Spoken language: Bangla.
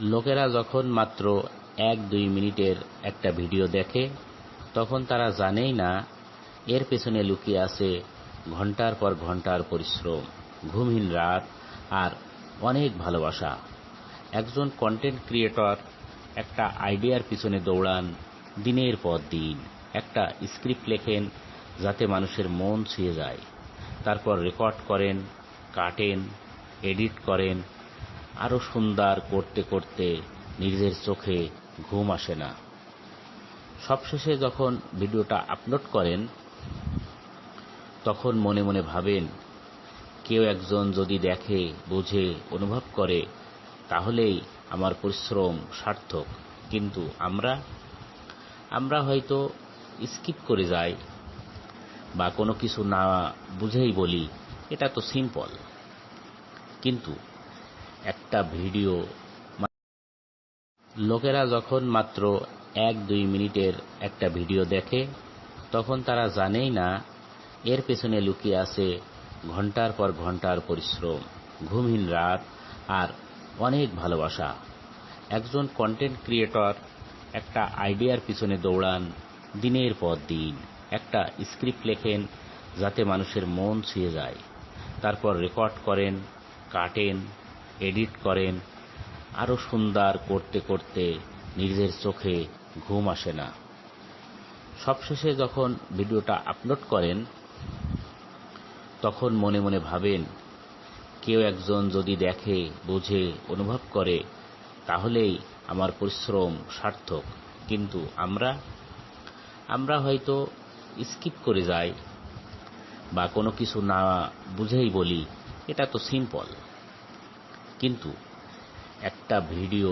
লোকেরা যখন মাত্র এক দুই মিনিটের একটা ভিডিও দেখে, তখন তারা জানেই না, এর পেছনে লুকিয়ে আছে ঘণ্টার পর ঘণ্টার পরিশ্রম, ঘুমহীন রাত আর অনেক ভালোবাসা। একজন কন্টেন্ট ক্রিয়েটর একটা আইডিয়ার পিছনে দৌড়ান দিনের পর দিন। একটা স্ক্রিপ্ট লেখেন যাতে মানুষের মন ছুঁয়ে যায়। তারপর রেকর্ড করেন, কাটেন এডিট করেন আরও সুন্দর করতে করতে নিজের চোখে ঘুম আসে না। সবশেষে যখন ভিডিওটা আপলোড করেন, তখন মনে মনে ভাবেন, কেউ একজন যদি দেখে, বোঝে, অনুভব করে, তাহলেই আমার পরিশ্রম সার্থক। কিন্তু আমরা? আমরা হয়তো স্কিপ করে যাই বা কোনো কিছু না বুঝেই বলি, এটা তো সিম্পল। কিন্তু একটা ভিডিও। লোকেরা যখন মাত্র এক দুই মিনিটের একটা ভিডিও দেখে, তখন তারা জানেই না, এর পেছনে লুকিয়ে আছে ঘণ্টার পর ঘণ্টার পরিশ্রম, ঘুমহীন রাত আর অনেক ভালোবাসা। একজন কন্টেন্ট ক্রিয়েটর একটা আইডিয়ার পিছনে দৌড়ান দিনের পর দিন। একটা স্ক্রিপ্ট লেখেন যাতে মানুষের মন ছুঁয়ে যায়। তারপর রেকর্ড করেন, কাটেন এডিট করেন আরও সুন্দর করতে করতে নিজের চোখে ঘুম আসে না। সবশেষে যখন ভিডিওটা আপলোড করেন, তখন মনে মনে ভাবেন, কেউ একজন যদি দেখে, বোঝে, অনুভব করে, তাহলেই আমার পরিশ্রম সার্থক। কিন্তু আমরা? আমরা হয়তো স্কিপ করে যাই বা কোনো কিছু না বুঝেই বলি, এটা তো সিম্পল। কিন্তু একটা ভিডিও